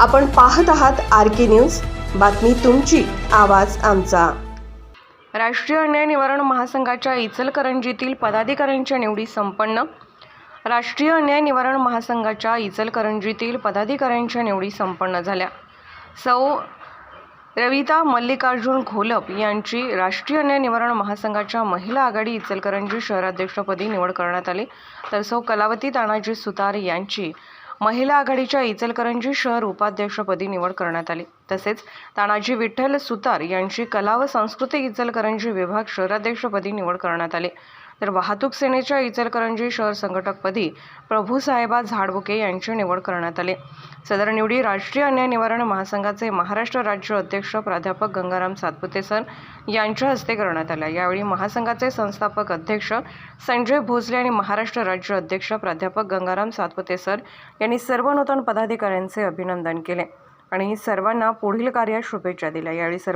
आपण पाहत आहात आर के न्यूज. बातमी तुमची आवाज आमचा. राष्ट्रीय अन्याय निवारण महासंघाच्या इचलकरंजीतील पदाधिकाऱ्यांच्या निवडी संपन्न. राष्ट्रीय अन्याय निवारण महासंघाच्या इचलकरंजीतील पदाधिकाऱ्यांच्या निवडी संपन्न झाल्या. सौ. रविता मल्लिकार्जुन घोलप यांची राष्ट्रीय अन्याय निवारण महासंघाच्या महिला आघाडी इचलकरंजी शहराध्यक्षपदी निवड करण्यात आली. तर सौ. कलावती तानाजी सुतार यांची महिला आघाडीच्या इचलकरंजी शहर उपाध्यक्षपदी निवड करण्यात आली. तसेच तानाजी विठ्ठल सुतार यांची कला व सांस्कृतिक इचलकरंजी विभाग शहराध्यक्षपदी निवड करण्यात आली. तर वाहतूक सेनेच्या इचलकरंजी शहर संघटकपदी प्रभूसाहेबा झाडबुके यांची निवड करण्यात आली. सदर निवडी राष्ट्रीय अन्याय निवारण महासंघाचे महाराष्ट्र राज्य अध्यक्ष प्राध्यापक गंगाराम सातपुते सर यांच्या हस्ते करण्यात आल्या. यावेळी महासंघाचे संस्थापक अध्यक्ष संजय भोसले आणि महाराष्ट्र राज्य अध्यक्ष प्राध्यापक गंगाराम सातपुते सर यांनी सर्व नूतन पदाधिकाऱ्यांचे अभिनंदन केले. आणि सर्वांना पुढील कार्यात शुभेच्छा दिल्या. यावेळी सर्व